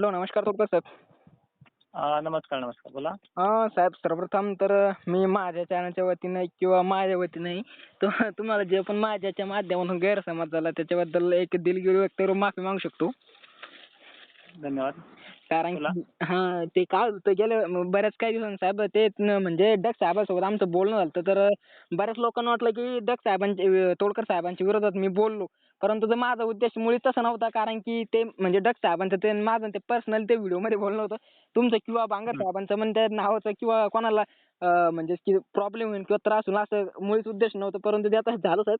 Hello नमस्कार तोडकर साहेब. नमस्कार नमस्कार बोला. साहेब सर्वप्रथम तर मी माझ्या चॅनलच्या वतीने किंवा माझ्या वतीने तुम्हाला जे पण माझ्याच्या माध्यमातून गैरसमज झाला त्याच्याबद्दल एक दिलगिरी व्यक्त करून माफी मागू शकतो. धन्यवाद. कारण हा ते काय होतं गेल्या बऱ्याच काही दिवसांनी साहेब ते म्हणजे डक साहेबांसोबत आमचं बोलणं झालं होतं. तर बऱ्याच लोकांना वाटलं की डक साहेबांचे तोडकर साहेबांच्या विरोधात मी बोललो परंतु तो माझा उद्देश मुळीच तसा नव्हता कारण की ते म्हणजे डक साहेबांचं ते आणि माझं ते पर्सनल ते व्हिडिओमध्ये बोलणं होतं तुमचं किंवा बांगर. साहेबांचं पण त्या नावाचं किंवा कोणाला म्हणजे की प्रॉब्लेम होईल किंवा त्रास होईल असं मुळीच उद्देश नव्हतं परंतु ते आता झालं साहेब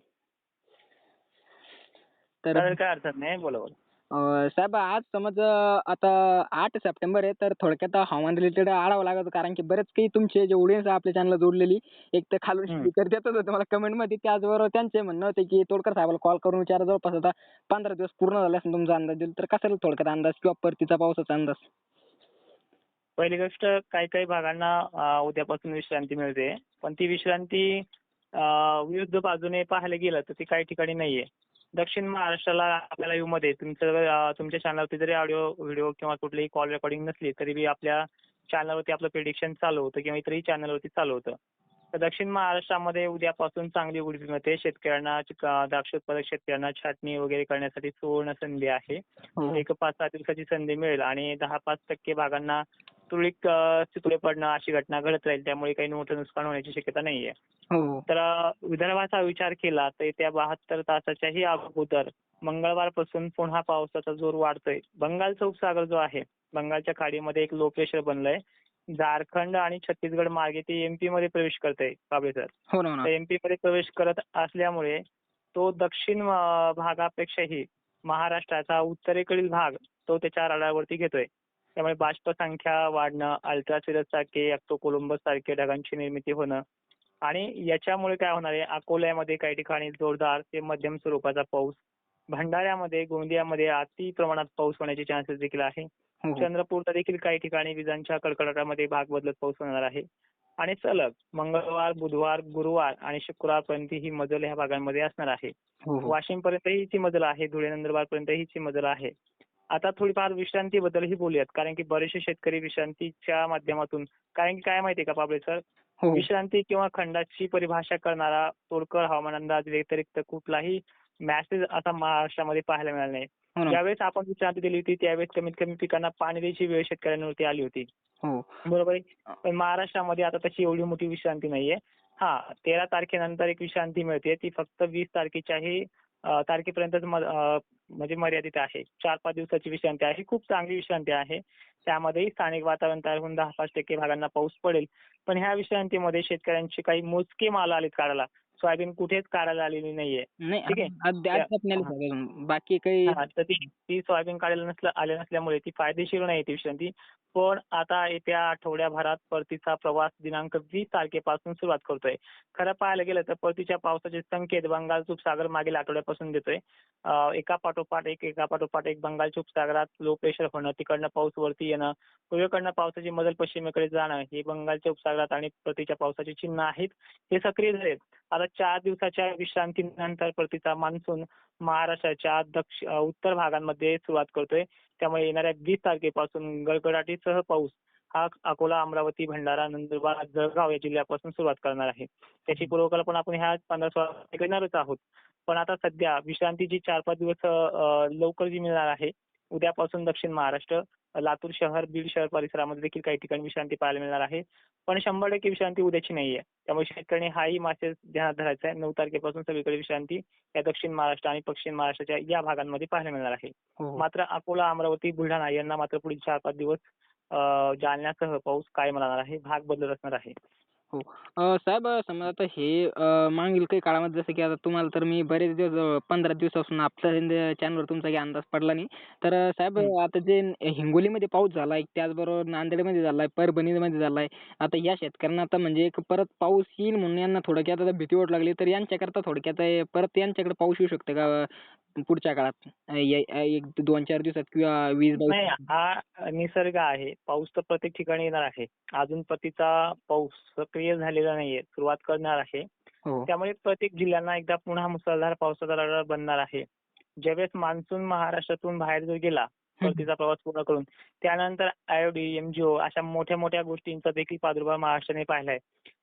तर काय अडचण नाही बोला बोला साहेब आज समज आता आठ सप्टेंबर आहे तर थोडक्यात हवामान रिलेटेड आढावा लागत होता. कारण की बरेच काही तुमचे जे ऑडियन्स आहे आपल्या चॅनलला जोडलेली एक तर खालून. स्पीकर देतच होते मला कमेंटमध्ये त्याचबरोबर त्यांचे म्हणणं होते की तोडकर साहेबाला कॉल करून विचारा जवळपास आता पंधरा दिवस पूर्ण झाले असेल तुमचा अंदाज दिला तर कसा थोडक्यात अंदाज किंवा परतीचा पावसाचा अंदाज पहिली गोष्ट काही काही भागांना उद्यापासून विश्रांती मिळते पण ती विश्रांती विरुद्ध बाजूने पाहायला गेलं तर ती काही ठिकाणी नाहीये दक्षिण महाराष्ट्राला आपल्या लाईव्हमध्ये. तुमचं तुमच्या चॅनलवरती जरी ऑडिओ व्हिडिओ किंवा कुठलीही कॉल रेकॉर्डिंग नसली तरी बी आपल्या चॅनलवरती आपलं प्रिडिक्शन चालू होतं किंवा इतरही चॅनलवरती चालू होतं. तर दक्षिण महाराष्ट्रामध्ये उद्यापासून चांगली उडीद मिळते शेतकऱ्यांना द्राक्ष उत्पादक शेतकऱ्यांना छाटणी वगैरे करण्यासाठी सुवर्ण संधी आहे. हो. एक पाच सहा दिवसाची संधी मिळेल आणि दहा पाच टक्के भागांना तुरळक चितुळे पडणं अशी घटना घडत राहील त्यामुळे काही मोठं नुकसान होण्याची शक्यता नाहीये. हो. तर विदर्भाचा विचार केला तर येत्या बहात्तर तासाच्याही अगोदर मंगळवारपासून पुन्हा पावसाचा जोर वाढतोय. बंगालचा उपसागर जो आहे बंगालच्या खाडीमध्ये एक लो प्रेशर बनलंय. झारखंड आणि छत्तीसगड मार्गे ते एमपी मध्ये प्रवेश करतंय बाबळे सर. हो हो एमपी मध्ये प्रवेश करत असल्यामुळे तो दक्षिण भागापेक्षाही महाराष्ट्राचा उत्तरेकडील भाग तो त्याच्या रडारवरती घेतोय. त्यामुळे बाष्प संख्या वाढणं अल्ट्रासिरस सारखे कोलंबस सारखे ढगांची निर्मिती होणं आणि याच्यामुळे काय होणार आहे अकोल्यामध्ये काही ठिकाणी जोरदार ते मध्यम स्वरूपाचा पाऊस भंडाऱ्यामध्ये गोंदियामध्ये अति प्रमाणात पाऊस होण्याचे चान्सेस देखील आहे. हो. चंद्रपूरला देखील काही ठिकाणी विजांच्या कडकडाटामध्ये भाग बदलत पाऊस होणार आहे. आणि सलग मंगळवार बुधवार गुरुवार आणि शुक्रवारपर्यंत ही मजल ह्या भागांमध्ये असणार आहे. हो हो. वाशिम पर्यंतही ची मजल आहे धुळे नंदुरबार पर्यंतही ची मजल आहे. आता थोडीफार विश्रांतीबद्दलही बोलूयात कारण की बरेचसे शेतकरी विश्रांतीच्या माध्यमातून कारण की काय माहितीये का पाबळे सर? हो. विश्रांती किंवा खंडाची परिभाषा करणारा तोडकर हवामान अंदाज व्यतिरिक्त कुठलाही मॅसेज आता महाराष्ट्रामध्ये पाहायला मिळाला नाही. हो ज्यावेळेस आपण विश्रांती दिली होती त्यावेळेस कमीत कमी पिकांना पाणी द्यायची वेळ शेतकऱ्यांवरती आली होती. हो. बरोबर आहे? पण महाराष्ट्रामध्ये आता तशी एवढी मोठी विश्रांती नाहीये. हा तेरा तारखेनंतर एक विश्रांती मिळते ती फक्त वीस तारखेच्याही तारखेपर्यंतच म्हणजे मर्यादित आहे. चार पाच दिवसाची विश्रांती आहे. खूप चांगली विश्रांती आहे. त्यामध्येही स्थानिक वातावरण तयार होऊन दहा पाच टक्के भागांना पाऊस पडेल. पण ह्या विश्रांतीमध्ये शेतकऱ्यांची काही मोजके माल आलेत काढायला. सोयाबीन कुठेच काढायला आलेली नाहीये. नाही ठीक आहे. हा. बाकी काही तर ती सोयाबीन काढायला नसल्या आल्या नसल्यामुळे ती फायदेशीर नाही ती विश्रांती. पण आता येत्या आठवड्याभरात परतीचा प्रवास दिनांक वीस तारखेपासून सुरुवात करतोय. खरं पाहायला गेलं तर परतीच्या पावसाचे संकेत बंगालच्या उपसागर मागील आठवड्यापासून देतोय. एका पाठोपाठ एक एका पाठोपाठ एक बंगालच्या उपसागरात लो प्रेशर होणं तिकडनं पाऊस वरती येणं पूर्वेकडनं पावसाची मदल पश्चिमेकडे जाणं हे बंगालच्या उपसागरात आणि परतीच्या पावसाची चिन्ह आहेत हे सक्रिय झालेत. आता चार दिवसाच्या विश्रांतीनंतर परतीचा मान्सून महाराष्ट्राच्या दक्ष उत्तर भागांमध्ये सुरुवात करतोय. त्यामुळे येणाऱ्या वीस तारखेपासून गडगडाटीसह पाऊस हा अकोला अमरावती भंडारा नंदुरबार जळगाव या जिल्ह्यापासून सुरुवात करणार आहे. त्याची पूर्वकल्पना आपण ह्या पंधरा सोळा करणारच आहोत. पण आता सध्या विश्रांतीची चार पाच दिवस लवकर जी मिळणार आहे उद्यापासून दक्षिण महाराष्ट्र लातूर शहर बीड शहर परिसरामध्ये देखील काही ठिकाणी विश्रांती पाहायला मिळणार आहे. पण शंभर टक्के विश्रांती उद्याची नाहीये. त्यामुळे शेतकऱ्यांनी हाही मासे ध्यानात धरायचा आहे. नऊ तारखेपासून सगळीकडे विश्रांती या दक्षिण महाराष्ट्र आणि पश्चिम महाराष्ट्राच्या या भागांमध्ये पाहायला मिळणार आहे. हो, हो. मात्र अकोला अमरावती बुलढाणा यांना मात्र पुढील चार पाच दिवस अं, जालन्यासह पाऊस कायम राहणार आहे. भाग बदलत असणार आहे. अं, साहेब समजा आता हे अं, मागील काही काळामध्ये जसं की आता तुम्हाला तर मी बरेच दिवस अं, पंधरा दिवसापासून आपल्या चॅनलवर तुमचा काही अंदाज पडला नाही. तर अं, साहेब हं. आता जे हिंगोलीमध्ये पाऊस झालाय त्याचबरोबर नांदेडमध्ये झालाय परभणीमध्ये झालाय आता या शेतकऱ्यांना आता म्हणजे एक परत पाऊस येईल म्हणून यांना थोडक्यात आता भीती वाटू लागली. तर यांच्याकरता थोडक्यात अं, परत यांच्याकडे पाऊस येऊ शकतो का? पुढच्या काळात. एक दोन चार दिवसात किंवा वीस नाही हा निसर्ग आहे. पाऊस तर प्रत्येक ठिकाणी येणार आहे. अजून पतीचा पाऊस सक्रिय झालेला नाहीये. सुरुवात करणार आहे. हो. त्यामुळे प्रत्येक जिल्ह्यांना एकदा पुन्हा मुसळधार पावसाचा लढा बनणार आहे. ज्यावेळेस मान्सून महाराष्ट्रातून बाहेर जर गेला परतीचा प्रवास पूर्ण करून त्यानंतर आयओडी एमजीओ अशा मोठ्या मोठ्या गोष्टींचा देखील प्रादुर्भाव महाराष्ट्राने पाहिलाय.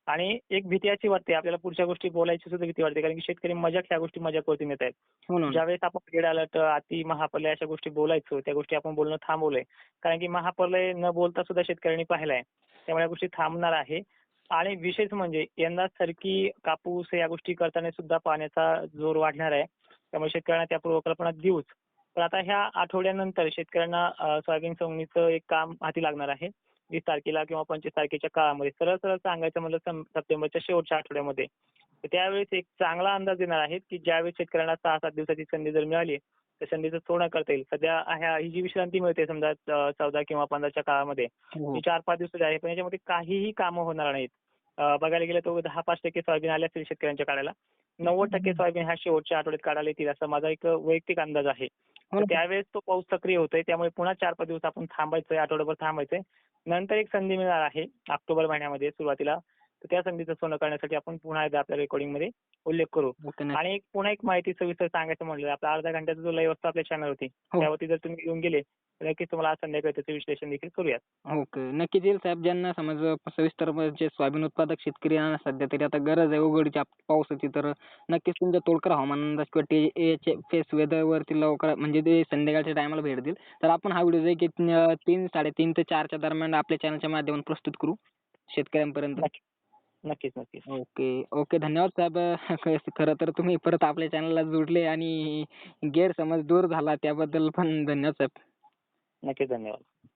आणि एक भीती अशी वाटते आपल्याला पुढच्या गोष्टी बोलायची सुद्धा भीती वाटते. कारण की शेतकरी मजाक ह्या गोष्टी मजाकवरती नेत आहेत. हो ज्यावेळेस आपण रेड अलर्ट अति महाप्रलय अशा गोष्टी बोलायचो त्या गोष्टी आपण बोलणं थांबवलंय. कारण की महाप्रलय न बोलता सुद्धा शेतकऱ्यांनी पाहिलाय. त्यामुळे या गोष्टी थांबणार आहे. आणि विशेष म्हणजे यंदा सरकी कापूस या गोष्टी करताना सुद्धा पाण्याचा जोर वाढणार आहे. त्यामुळे शेतकऱ्यांना त्या पूर्वकल्पना देऊच. पण आता ह्या आठवड्यानंतर शेतकऱ्यांना सोयाबीन सोंगणीचं एक काम हाती लागणार आहे. वीस तारखेला किंवा पंचवीस तारखेच्या काळामध्ये सरळ सरळ सांगायचं म्हणलं सप्टेंबरच्या शेवटच्या आठवड्यामध्ये. तर त्यावेळेस एक चांगला अंदाज देणार आहेत की ज्यावेळेस शेतकऱ्यांना सहा सात दिवसाची संधी जर मिळाली तर संधीचं सोनं करता येईल. सध्या ह्या ही जी विश्रांती मिळते समजा चौदा किंवा पंधराच्या काळामध्ये हो. ती चार पाच दिवसाची आहे पण याच्यामध्ये काहीही कामं होणार नाहीत. बघायला गेलं तर दहा पाच टक्के सोयाबीन आले असेल शेतकऱ्यांच्या काढायला. नव्वद टक्के सोयाबीन ह्या शेवटच्या आठवड्यात काढायला येतील असा माझा एक वैयक्तिक अंदाज आहे. त्यावेळेस तो पाऊस सक्रिय होतोय. त्यामुळे पुन्हा चार पाच दिवस आपण थांबायचंय आठवडाभर थांबायचंय. नंतर एक संधी मिळणार आहे ऑक्टोबर महिन्यामध्ये सुरुवातीला. तर त्या संधीचं सोनं करण्यासाठी आपण पुन्हा एकदा आपल्या रेकॉर्डिंगमध्ये उल्लेख करू. आणि एक पुन्हा एक माहिती सविस्तर सांगायचं म्हणलं आपला अर्ध्या घंट्याचा जो लाईव्ह असतो आपल्या चॅनल होती हो. त्यावरती जर तुम्ही येऊन गेले तर नक्कीच तुम्हाला आज संध्याकाळी त्याचं विश्लेषण देखील करूयात. ओके नक्कीच येईल साहेब. ज्यांना समज सविस्तर म्हणजे सोयाबीन उत्पादक शेतकरी सध्या तरी आता गरज आहे उघडीची आप- पावसाची तर नक्कीच तुमच्या तोडकर हवामान अंदाज किंवा टी एच फेस वेदरवरती लवकर म्हणजे ते संध्याकाळच्या टायमाला भेट देईल. तर आपण हा व्हिडिओ जे की तीन साडेतीन ते चारच्या दरम्यान आपल्या चॅनलच्या माध्यमातून प्रस्तुत करू. शेतकऱ्यांपर्यंत. नक्कीच नक्कीच. Okay okay. धन्यवाद साहेब. खरं- तर तुम्ही परत आपल्या चॅनलला जोडले आणि गैरसमज दूर झाला त्याबद्दल पण धन्यवाद साहेब. नक्कीच धन्यवाद.